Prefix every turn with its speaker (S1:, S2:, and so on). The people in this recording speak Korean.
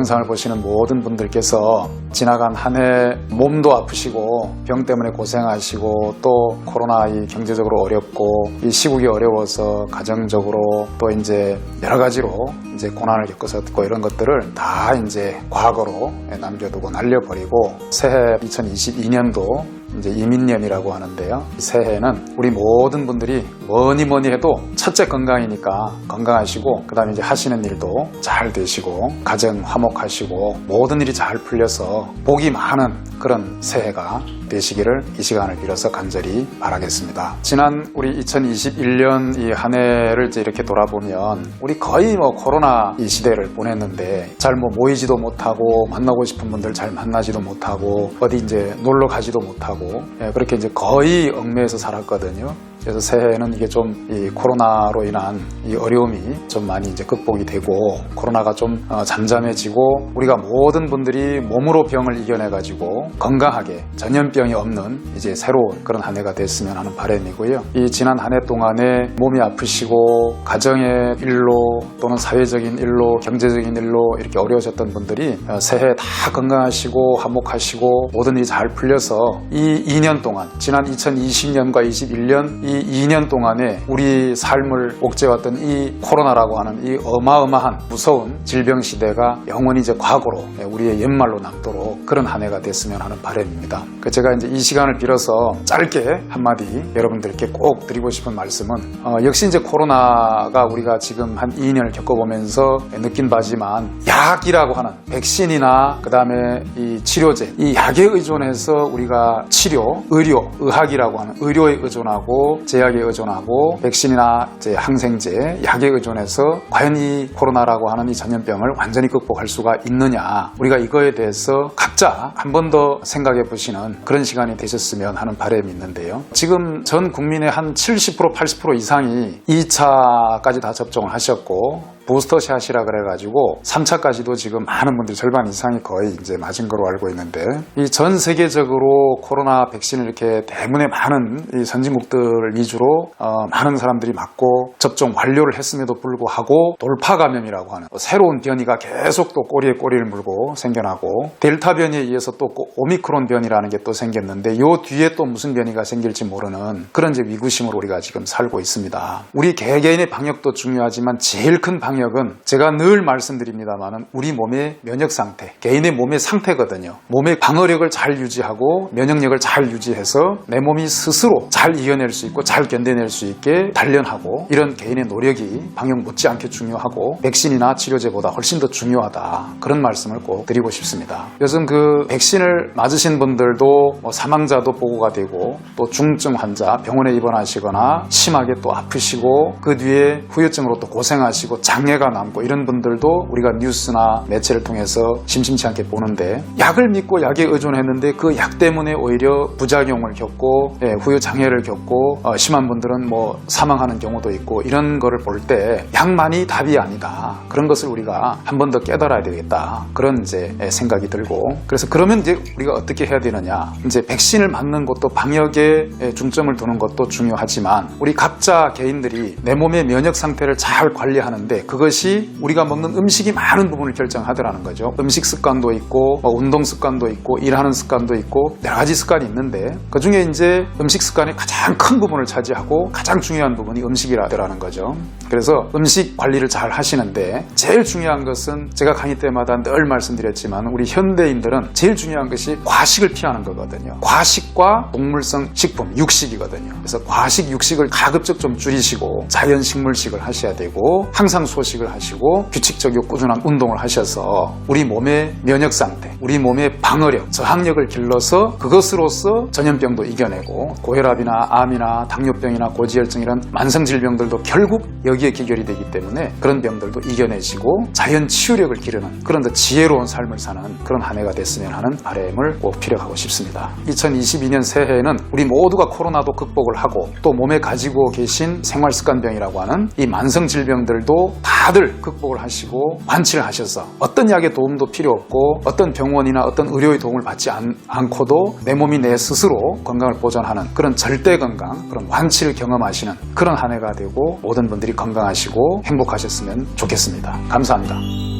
S1: 영상을 보시는 모든 분들께서 지나간 한 해 몸도 아프시고 병 때문에 고생하시고 또 코로나 이 경제적으로 어렵고 이 시국이 어려워서 가정적으로 또 이제 여러 가지로 이제 고난을 겪으셨고 이런 것들을 다 이제 과거로 남겨두고 날려버리고 새해 2022년도 이제 이민년이라고 하는데요. 이 새해는 우리 모든 분들이 뭐니 뭐니 해도 첫째 건강이니까 건강하시고 그다음에 이제 하시는 일도 잘 되시고 가정 화목하시고 모든 일이 잘 풀려서 복이 많은 그런 새해가 되시기를 이 시간을 빌어서 간절히 바라겠습니다. 지난 우리 2021년 이 한 해를 이렇게 돌아보면 우리 거의 뭐 코로나 이 시대를 보냈는데 잘 뭐 모이지도 못하고 만나고 싶은 분들 잘 만나지도 못하고 어디 이제 놀러 가지도 못하고 예, 그렇게 이제 거의 얽매여서 살았거든요. 그래서 새해에는 이게 좀 이 코로나로 인한 이 어려움이 좀 많이 이제 극복이 되고 코로나가 좀 어, 잠잠해지고 우리가 모든 분들이 몸으로 병을 이겨내 가지고 건강하게 전염병이 없는 이제 새로운 그런 한 해가 됐으면 하는 바람이고요. 이 지난 한 해 동안에 몸이 아프시고 가정의 일로 또는 사회적인 일로 경제적인 일로 이렇게 어려우셨던 분들이 어, 새해 다 건강하시고 화목하시고 모든 일이 잘 풀려서 이 2년 동안 지난 2020년과 21년 이 2년 동안에 우리 삶을 옥죄왔던 이 코로나라고 하는 이 어마어마한 무서운 질병 시대가 영원히 이제 과거로 예, 우리의 옛말로 남도록 그런 한 해가 됐으면 하는 바람입니다. 그 제가 이제 이 시간을 빌어서 짧게 한마디 여러분들께 꼭 드리고 싶은 말씀은 어, 역시 이제 코로나가 우리가 지금 한 2년을 겪어보면서 느낀 바지만 약이라고 하는 백신이나 그 다음에 이 치료제 이 약에 의존해서 우리가 치료, 의료, 의학이라고 하는 의료에 의존하고 제약에 의존하고 백신이나 이제 항생제, 약에 의존해서 과연 이 코로나라고 하는 이 전염병을 완전히 극복할 수가 있느냐 우리가 이거에 대해서 각자 한 번 더 생각해 보시는 그런 시간이 되셨으면 하는 바람이 있는데요. 지금 전 국민의 한 70% 80% 이상이 2차까지 다 접종을 하셨고 부스터샷이라 그래가지고 3차까지도 지금 많은 분들 절반 이상이 거의 이제 맞은 거로 알고 있는데 이 전 세계적으로 코로나 백신을 이렇게 대문에 많은 이 선진국들 위주로 어, 많은 사람들이 맞고 접종 완료를 했음에도 불구하고 돌파 감염이라고 하는 새로운 변이가 계속 또 꼬리에 꼬리를 물고 생겨나고 델타 변이에 의해서 또 오미크론 변이라는 게 또 생겼는데 요 뒤에 또 무슨 변이가 생길지 모르는 그런 이제 위구심으로 우리가 지금 살고 있습니다. 우리 개개인의 방역도 중요하지만 제일 큰 방역 은 제가 늘 말씀드립니다만은 우리 몸의 면역 상태, 개인의 몸의 상태거든요. 몸의 방어력을 잘 유지하고 면역력을 잘 유지해서 내 몸이 스스로 잘 이겨낼 수 있고 잘 견뎌낼 수 있게 단련하고 이런 개인의 노력이 방역 못지않게 중요하고 백신이나 치료제보다 훨씬 더 중요하다. 그런 말씀을 꼭 드리고 싶습니다. 요즘 그 백신을 맞으신 분들도 뭐 사망자도 보고가 되고 또 중증 환자 병원에 입원하시거나 심하게 또 아프시고 그 뒤에 후유증으로 또 고생하시고 장애 가 남고 이런 분들도 우리가 뉴스나 매체를 통해서 심심치 않게 보는데 약을 믿고 약에 의존했는데 그 약 때문에 오히려 부작용을 겪고 예, 후유 장애를 겪고 어, 심한 분들은 뭐 사망하는 경우도 있고 이런 거를 볼 때 약만이 답이 아니다. 그런 것을 우리가 한 번 더 깨달아야 되겠다. 그런 이제 예, 생각이 들고. 그래서 그러면 이제 우리가 어떻게 해야 되느냐. 이제 백신을 맞는 것도 방역에 예, 중점을 두는 것도 중요하지만 우리 각자 개인들이 내 몸의 면역 상태를 잘 관리하는데 그것이 우리가 먹는 음식이 많은 부분을 결정하더라는 거죠. 음식 습관도 있고 뭐 운동 습관도 있고 일하는 습관도 있고 여러 가지 습관이 있는데 그 중에 이제 음식 습관이 가장 큰 부분을 차지하고 가장 중요한 부분이 음식이라더라는 거죠. 그래서 음식 관리를 잘 하시는데 제일 중요한 것은 제가 강의 때마다 늘 말씀드렸지만 우리 현대인들은 제일 중요한 것이 과식을 피하는 거거든요. 과식과 동물성 식품, 육식이거든요. 그래서 과식, 육식을 가급적 좀 줄이시고 자연 식물식을 하셔야 되고 항상 소 식을 하시고 규칙적이고 꾸준한 운동을 하셔서 우리 몸의 면역 상태, 우리 몸의 방어력, 저항력을 길러서 그것으로서 전염병도 이겨내고 고혈압이나 암이나 당뇨병이나 고지혈증 이런 만성 질병들도 결국 여기에 기결이 되기 때문에 그런 병들도 이겨내시고 자연 치유력을 기르는 그런 더 지혜로운 삶을 사는 그런 한 해가 됐으면 하는 바람을 꼭 피력하고 싶습니다. 2022년 새해에는 우리 모두가 코로나도 극복을 하고 또 몸에 가지고 계신 생활습관병이라고 하는 이 만성 질병들도 다들 극복을 하시고 완치를 하셔서 어떤 약의 도움도 필요 없고 어떤 병원이나 어떤 의료의 도움을 받지 않, 않고도 내 몸이 내 스스로 건강을 보존하는 그런 절대 건강, 그런 완치를 경험하시는 그런 한 해가 되고 모든 분들이 건강하시고 행복하셨으면 좋겠습니다. 감사합니다.